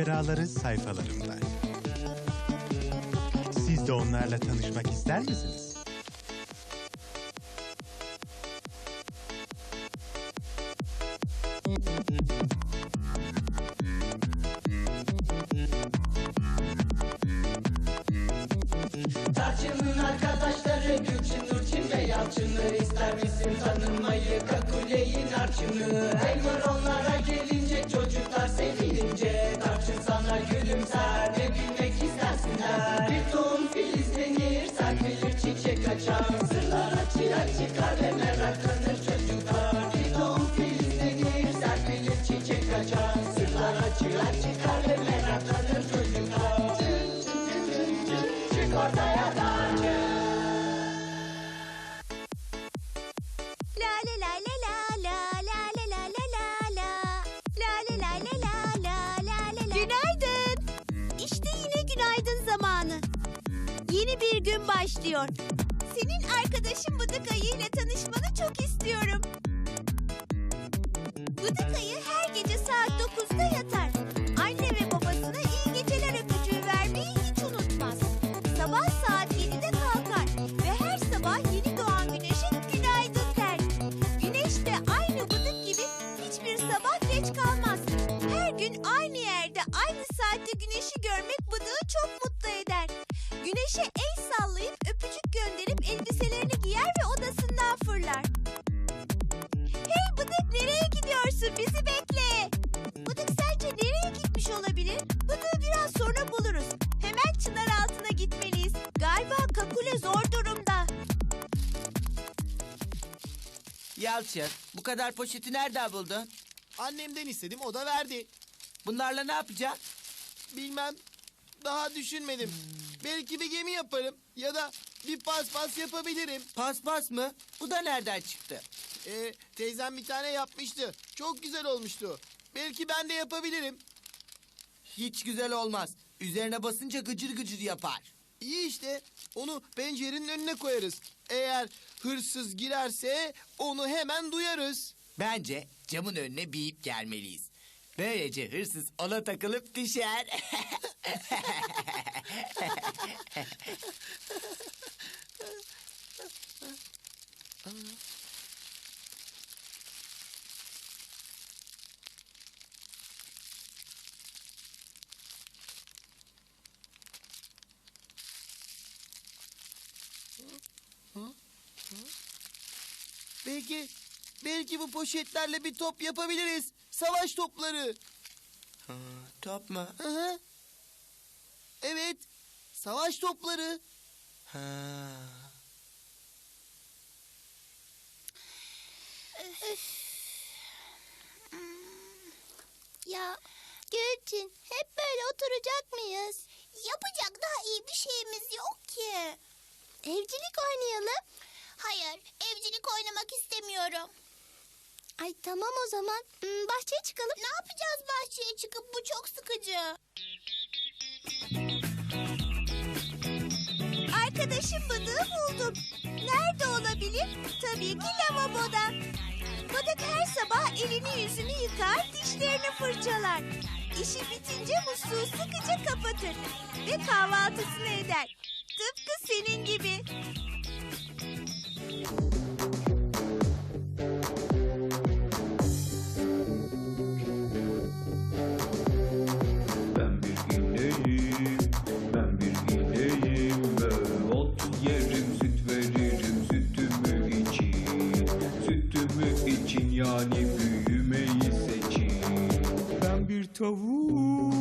maceraları sayfalarımda. Siz de onlarla tanışmak ister misiniz? Tarçın'ın arkadaşları Gülçin, Nurçin ve Yalçın'ı ister misin tanımayı Kakule'yi, Narçın'ı Elmer onlara Dziś başlıyor. Senin arkadaşın Bıdık Ayı ile tanışmanı çok istiyorum. Bıdık Ayı her gece saat 9'da yatar. Yalçın, bu kadar poşeti nereden buldun? Annemden istedim o da verdi. Bunlarla ne yapacaksın? Bilmem daha düşünmedim. Belki bir gemi yaparım ya da bir paspas yapabilirim. Paspas mı? Bu da nereden çıktı? Ee, teyzem bir tane yapmıştı. Çok güzel olmuştu. Belki ben de yapabilirim. Hiç güzel olmaz. Üzerine basınca gıcır gıcır yapar. İyi işte onu pencerenin önüne koyarız. Eğer hırsız girerse onu hemen duyarız. Bence camın önüne bir ip gelmeliyiz. Böylece hırsız ona takılıp düşer. Belki belki bu poşetlerle bir top yapabiliriz. Savaş topları. Top mu? Hı hı. Evet. Savaş topları. Ha. Ya Gülçin hep böyle oturacak mıyız? Yapacak daha iyi bir şeyimiz yok ki. Evcilik oynayalım. Hayır, evcilik oynamak istemiyorum. Ay tamam o zaman. Hmm, bahçeye çıkalım. Ne yapacağız bahçeye çıkıp? Bu çok sıkıcı. Arkadaşım Bıdık'ı buldum. Nerede olabilir? Tabii ki lavaboda. Bıdık her sabah elini yüzünü yıkar, dişlerini fırçalar. İşi bitince musluğu sıkıca kapatır ve kahvaltısını eder. Tıpkı senin gibi. to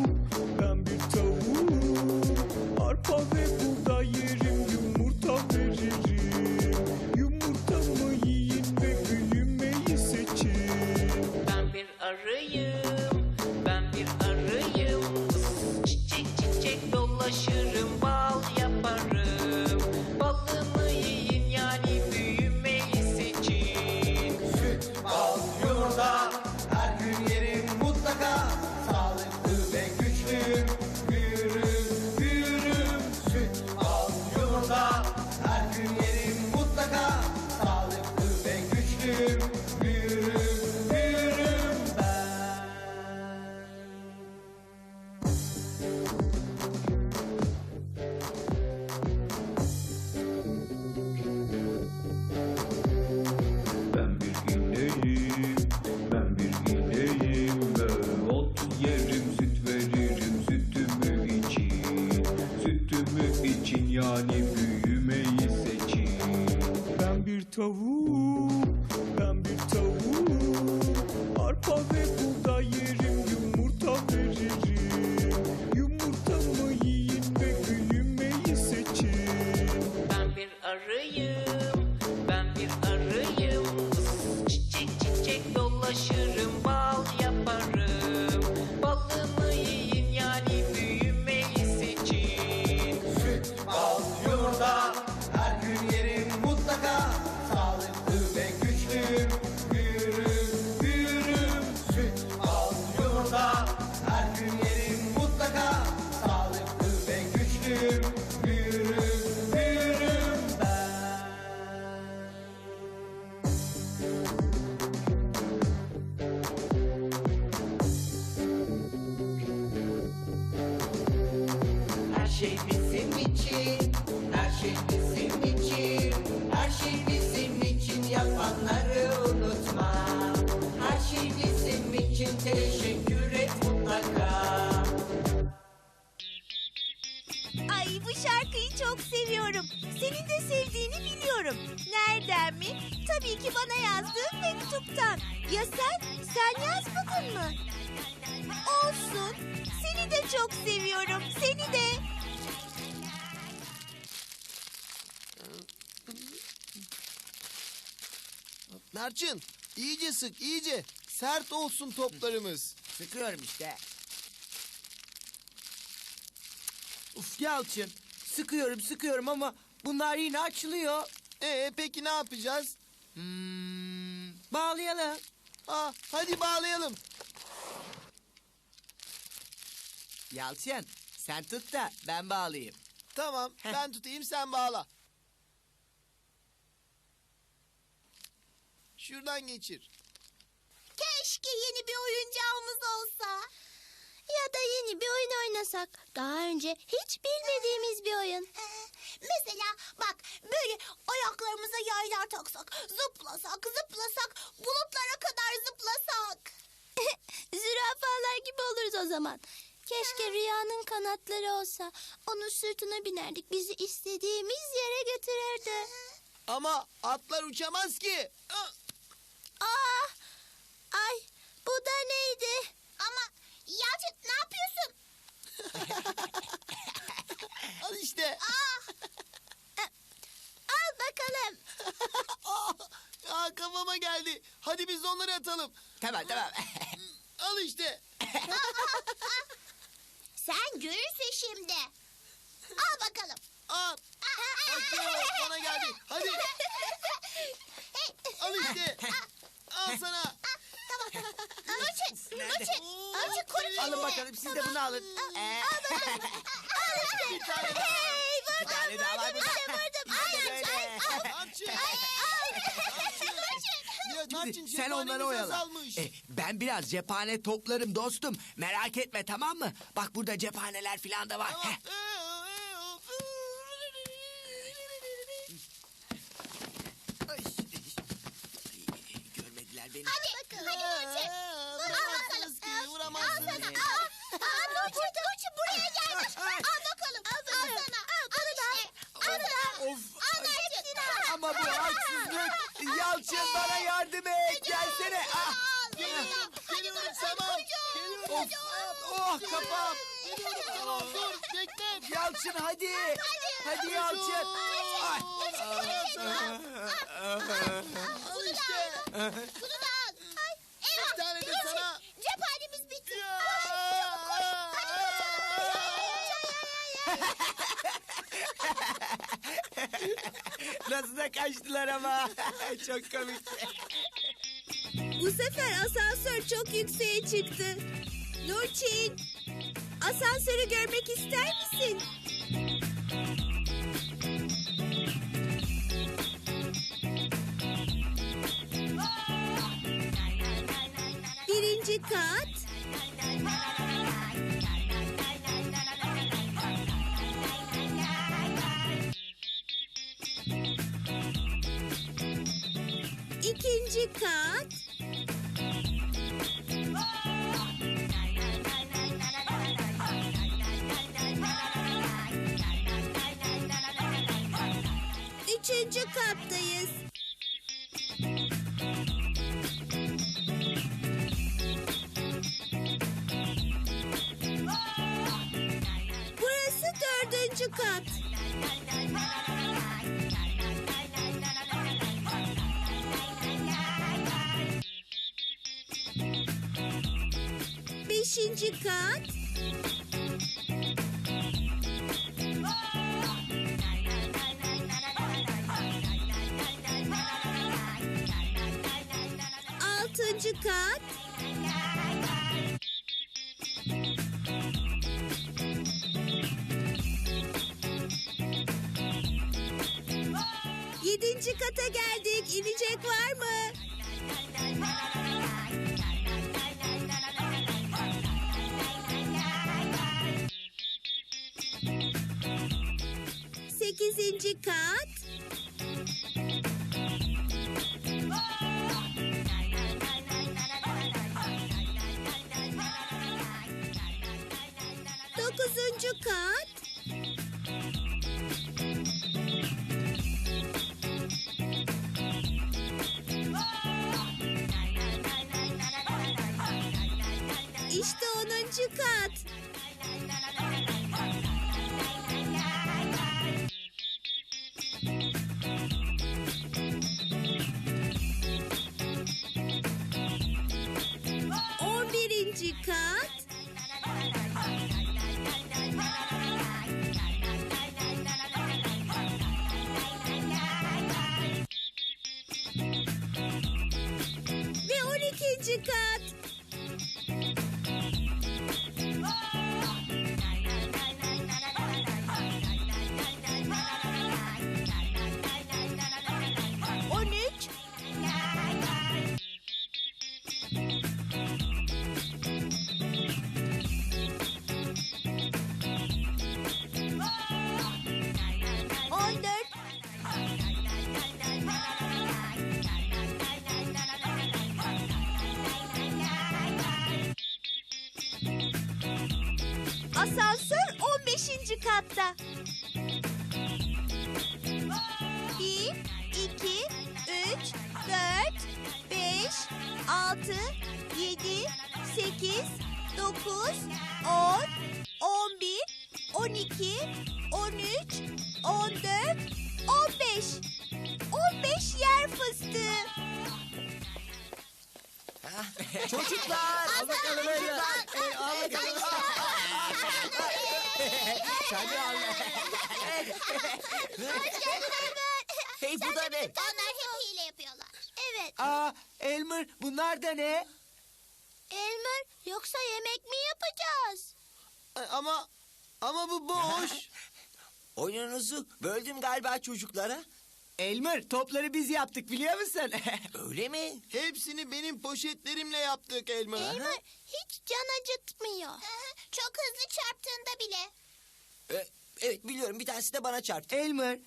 yani büyümeyi seçin. Ben bir tavuk, ben bir tavuk. Arpa ve buğday yerim, şey bizim için, her şey bizim için yapanları unutma. Her şey bizim için teşekkür et mutlaka. Ay bu şarkıyı çok seviyorum. Senin de sevdiğini biliyorum. Nereden mi? Tabii ki bana yazdığın mektuptan. Ya sen? Sen yazmadın mı? Olsun. Seni de çok seviyorum. Seni de. Narçın iyice sık iyice. Sert olsun toplarımız. Sıkıyorum işte. Uf Yalçın sıkıyorum sıkıyorum ama bunlar yine açılıyor. Ee peki ne yapacağız? Hmm, bağlayalım. Aa, hadi bağlayalım. Yalçın sen tut da ben bağlayayım. Tamam ben tutayım sen bağla. Şuradan geçir. Keşke yeni bir oyuncağımız olsa. Ya da yeni bir oyun oynasak. Daha önce hiç bilmediğimiz bir oyun. Mesela bak böyle ayaklarımıza yaylar taksak, zıplasak, zıplasak, bulutlara kadar zıplasak. Zürafalar gibi oluruz o zaman. Keşke rüyanın kanatları olsa. Onun sırtına binerdik. Bizi istediğimiz yere götürürdü. Ama atlar uçamaz ki. Ah, Aa! Ay bu da neydi? Ama Yalçın ne yapıyorsun? Al işte. Al bakalım. Aa, kafama geldi. Hadi biz onları atalım. Tamam tamam. Al işte. Sen görürsün şimdi. Al bakalım. Al. Bakıyor bana geldi. Hadi al işte. Al sana. Nurçin, Nurçin koru kendini. Alın bakalım siz de bunu alın. Ee, Al işte. Bir tane daha. Hey vurdum, tane daha var vurdum, işte vurdum. Ay, ay, ay, ay. Narçın. Ya Narçın sen onları oyala. azalmış. E, ben biraz cephane toplarım dostum. Merak etme tamam mı? Bak burada cephaneler falan da var. Heh. Ay, Al bakalım. Al sana. Al işte. Al da. Of. Al Nurçin. ama bu haksızlık. Yalçın bana yardım et. Gelsene. Ah. Geliyorum, geliyorum tamam. Geliyorum. Of. Oh kafam. Geliyorum tamam dur bekle. Yalçın hadi. Hadi Yalçın. Ay. Al işte. Bunu da al. Ay. Eyvah. Bir tane de sana. Cephanemiz bitti. Ya. Nasıl da kaçtılar ama. Çok komik. Bu sefer asansör çok yükseğe çıktı. Nurçin, asansörü görmek ister misin? Dördüncü on 6, 7, 8, 9, 10, 11, 12, 13, 14, 15. 15 yer fıstığı. Çocuklar. Al bakalım. Ey, al bakalım. Hadi al. Hey bu da ne? Onlar hep hile yapıyorlar. Evet. Aa Elmer bunlar da ne? Elmer yoksa yemek mi yapacağız? Ama ama bu boş. Oyununuzu böldüm galiba çocuklara. Elmer topları biz yaptık biliyor musun? Öyle mi? Hepsini benim poşetlerimle yaptık Elmer. Elmer hiç can acıtmıyor. Çok hızlı çarptığında bile. Ee, evet biliyorum bir tanesi de bana çarptı. Elmer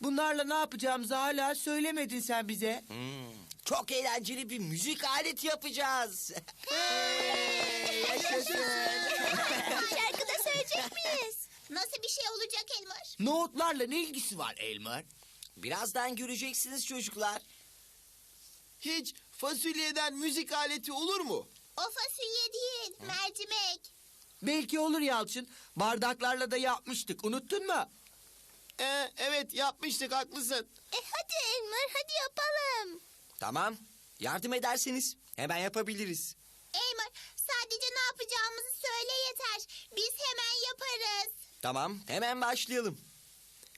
bunlarla ne yapacağımızı hala söylemedin sen bize. Hmm, çok eğlenceli bir müzik aleti yapacağız. Yaşasın. Şarkı da söyleyecek miyiz? Nasıl bir şey olacak Elmer? Nohutlarla ne ilgisi var Elmer? Birazdan göreceksiniz çocuklar. Hiç fasulyeden müzik aleti olur mu? O fasulye değil, mercimek. Belki olur Yalçın. Bardaklarla da yapmıştık. Unuttun mu? Ee, evet yapmıştık haklısın. E hadi Elmer, hadi yapalım. Tamam. Yardım ederseniz hemen yapabiliriz. Elmer, sadece ne yapacağımızı söyle yeter. Biz hemen yaparız. Tamam, hemen başlayalım.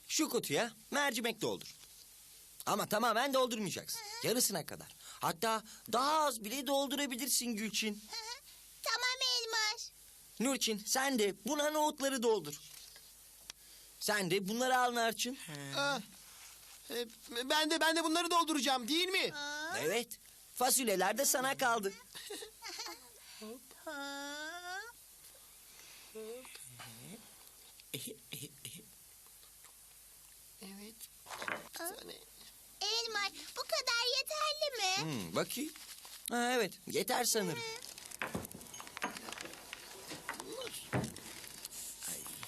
Şu kutuya mercimek doldur. Ama tamamen doldurmayacaksın. Yarısına kadar. Hatta daha az bile doldurabilirsin Gülçin. Tamam Elmer. Nurçin sen de buna nohutları doldur. Sen de bunları al Narçın. Ah, e, ben de ben de bunları dolduracağım değil mi? Evet. Fasulyeler de sana kaldı. Evet. Bir tane. Elmer, bu kadar yeterli mi? Hmm, bakayım. Ha, evet, yeter sanırım.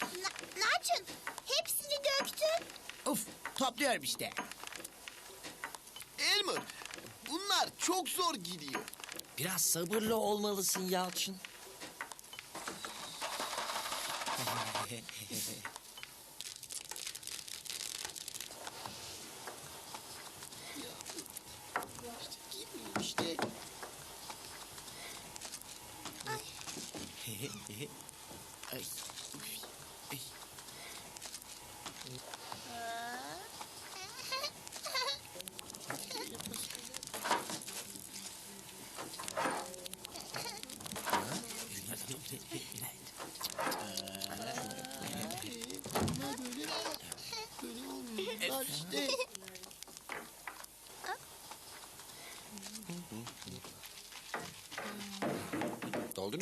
Na- Narçın, döktün. Uf topluyorum işte. bunlar çok zor gidiyor. Biraz sabırlı olmalısın Yalçın. İşte bunlar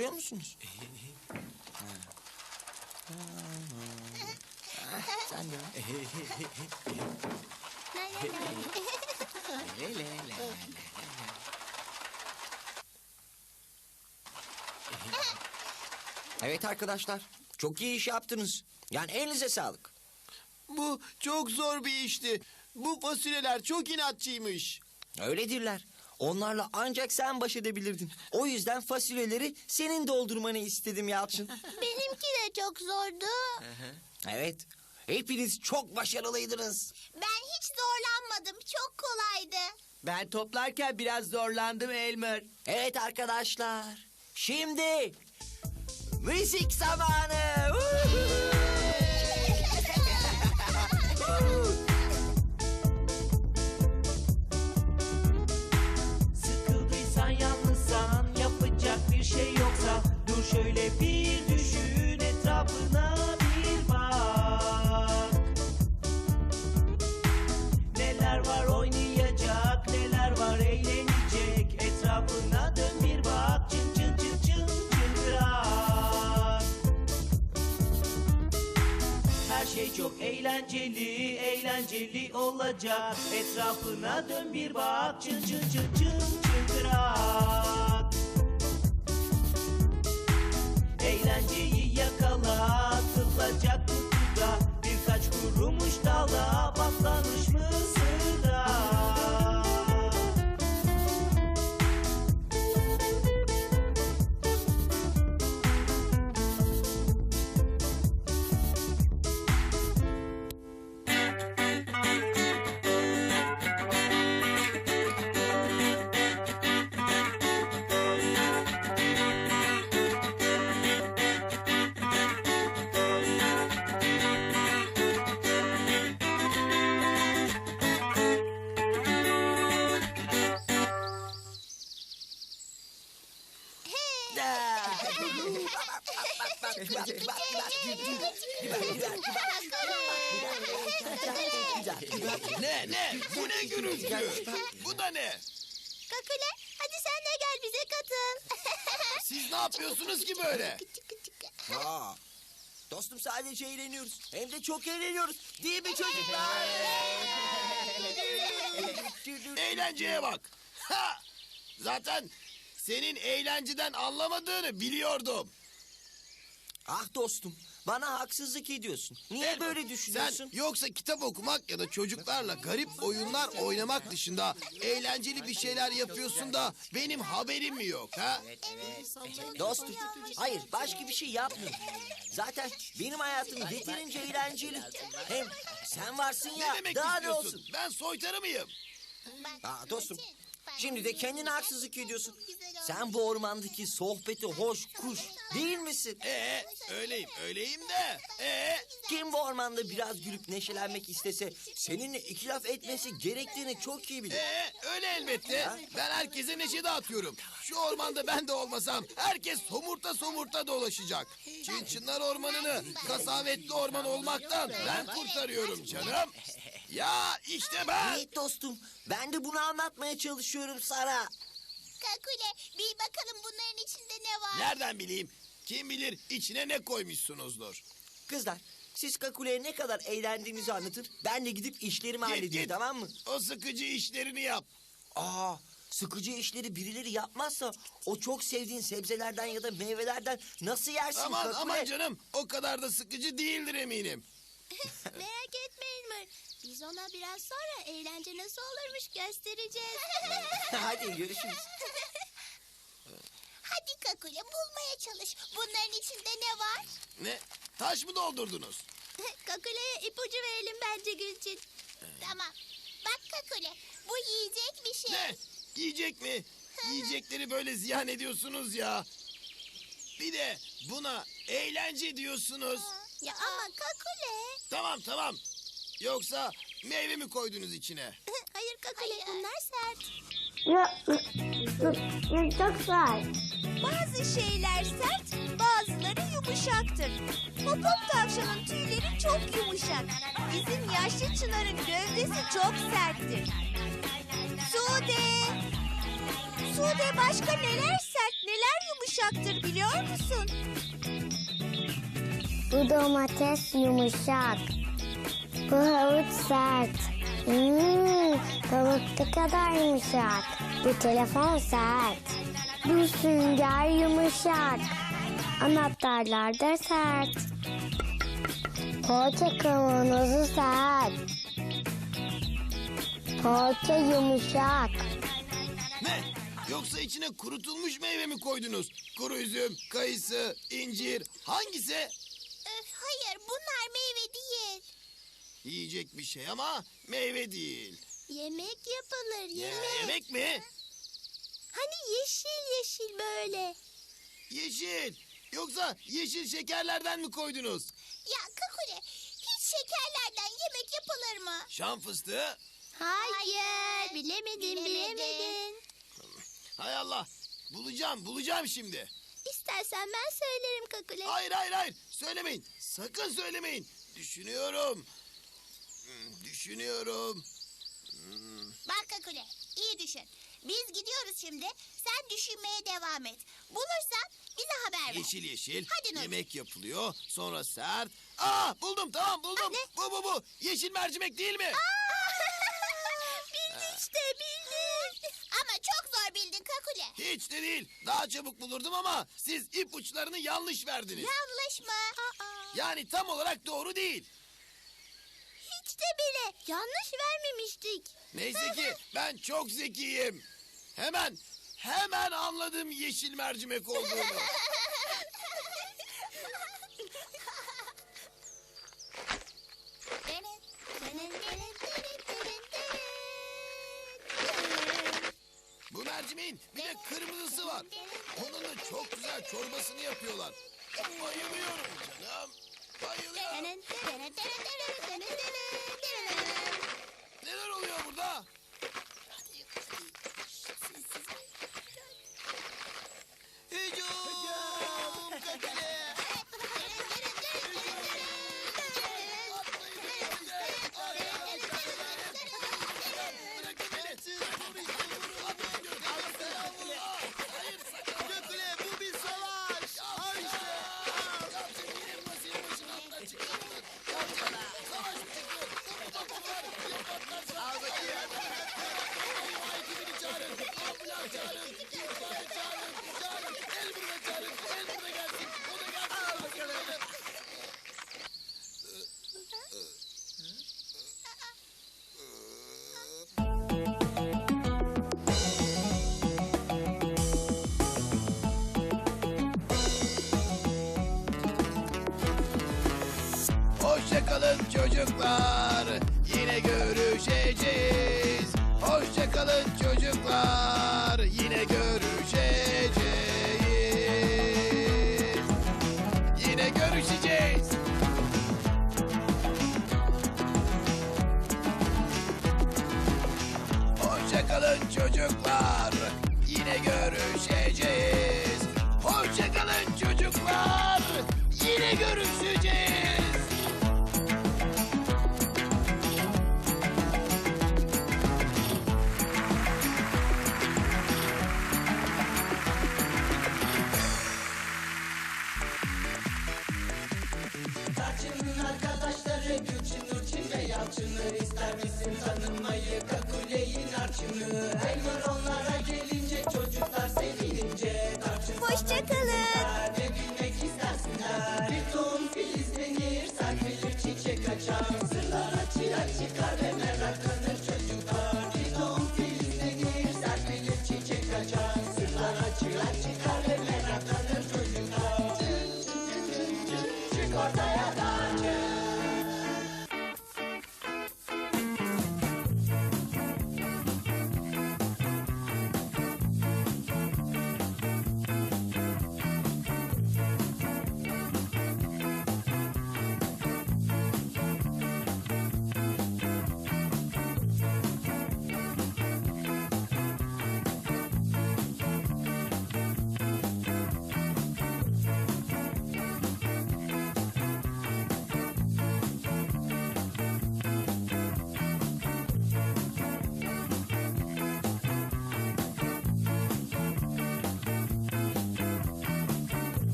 Dolduruyor musunuz? Ha. Sen de. Evet arkadaşlar. Çok iyi iş yaptınız. Yani elinize sağlık. Bu çok zor bir işti. Bu fasulyeler çok inatçıymış. Öyledirler. Onlarla ancak sen baş edebilirdin. O yüzden fasulyeleri senin doldurmanı istedim Yalçın. Benimki de çok zordu. Evet. Hepiniz çok başarılıydınız. Ben hiç zorlanmadım. Çok kolaydı. Ben toplarken biraz zorlandım Elmer. Evet arkadaşlar. Şimdi müzik zamanı. Woohoo! Eğlenceli, eğlenceli olacak. Etrafına dön bir bak, çın çın çın çın çıngırak. Eğlenceyi yapıyorsunuz ki böyle? Aa, dostum sadece eğleniyoruz. Hem de çok eğleniyoruz. Değil mi çocuklar? Eğlenceye bak. Ha! Zaten senin eğlenceden anlamadığını biliyordum. ah dostum, bana haksızlık ediyorsun. Niye böyle düşünüyorsun? Sen yoksa kitap okumak ya da çocuklarla garip oyunlar oynamak dışında eğlenceli bir şeyler yapıyorsun da benim haberim mi yok ha? Dostum, hayır başka bir şey yapmıyorum. Zaten benim hayatım yeterince eğlenceli. Hem sen varsın Ne ya, demek daha ne istiyorsun? olsun? Ben soytarı mıyım? Aa, dostum, şimdi de kendine haksızlık ediyorsun. Sen bu ormandaki sohbeti hoş kuş değil misin? Ee, öyleyim, öyleyim de. Ee, Kim bu ormanda biraz gülüp neşelenmek istese seninle iki laf etmesi gerektiğini çok iyi bilir. ee, öyle elbette. Ben herkese neşe dağıtıyorum. Şu ormanda ben de olmasam herkes somurta somurta dolaşacak. Çin Çınlar Ormanı'nı kasavetli orman olmaktan ben kurtarıyorum canım. Ya işte ben. Evet dostum, ben de bunu anlatmaya çalışıyorum sana. Kakule bil bakalım bunların içinde ne var? Nereden bileyim? Kim bilir içine ne koymuşsunuzdur. Kızlar, siz Kakule'ye ne kadar eğlendiğinizi anlatın. Ben de gidip işlerimi Git, halledeyim git. tamam mı? O sıkıcı işlerini yap. Aa, sıkıcı işleri birileri yapmazsa o çok sevdiğin sebzelerden ya da meyvelerden nasıl yersin Aman Kakule? aman canım o kadar da sıkıcı değildir eminim. Merak etmeyin Mır. Biz ona biraz sonra eğlence nasıl olurmuş göstereceğiz. Hadi görüşürüz. Hadi Kakule bulmaya çalış. Bunların içinde ne var? Ne? Taş mı doldurdunuz? Kakule'ye ipucu verelim bence Gülçin. Tamam. Bak Kakule bu yiyecek bir şey. Ne? Yiyecek mi? Yiyecekleri böyle ziyan ediyorsunuz ya. Bir de buna eğlence diyorsunuz. Ya ama Kakule. Tamam tamam. Yoksa meyve mi koydunuz içine? Hayır Kakule bunlar sert. Çok sert. Bazı şeyler sert, bazıları yumuşaktır. Popom tavşanın tüyleri çok yumuşak. Bizim yaşlı çınarın gövdesi çok serttir. Sude! Sude başka neler sert, neler yumuşaktır biliyor musun? Bu domates yumuşak. Bu havuç sert. Hmm, pamuk ne kadar yumuşak. Bu telefon sert. Bu sünger yumuşak. Anahtarlar da sert. Poğaça kavanozu sert. Poğaça yumuşak. Ne? Yoksa içine kurutulmuş meyve mi koydunuz? Kuru üzüm, kayısı, incir hangisi? Yiyecek bir şey ama meyve değil. Yemek yapılır Ya, yemek mi? Hani yeşil yeşil böyle. Yeşil. Yoksa yeşil şekerlerden mi koydunuz? Ya Kakule hiç şekerlerden yemek yapılır mı? Şam fıstığı. Hayır, bilemedin bilemedin. Hay Allah. Bulacağım, bulacağım şimdi. İstersen ben söylerim Kakule. Hayır, hayır, hayır. Söylemeyin. Sakın söylemeyin. Düşünüyorum. Hmm, Düşünüyorum. Bak Kakule iyi düşün. Biz gidiyoruz şimdi. Sen düşünmeye devam et. Bulursan bize haber ver. Yeşil yeşil. Hadi Nur. Yemek yapılıyor. Sonra sert. Aa buldum tamam buldum. Ne? Bu bu bu. Yeşil mercimek değil mi? bildin işte bildin. Ama çok zor bildin Kakule. Hiç de değil. Daha çabuk bulurdum ama siz ipuçlarını yanlış verdiniz. Yanlış mı? Yani tam olarak doğru değil. Hiç de bile. Yanlış vermemiştik. Neyse ki ben çok zekiyim. Hemen hemen anladım yeşil mercimek olduğunu. Bu mercimeğin bir de kırmızısı var. Onun da çok güzel çorbasını yapıyorlar. Bayılıyorum canım. Bayılıyorum. Çocuklar. Yine görüşeceğiz. Hoşça kalın çocuklar.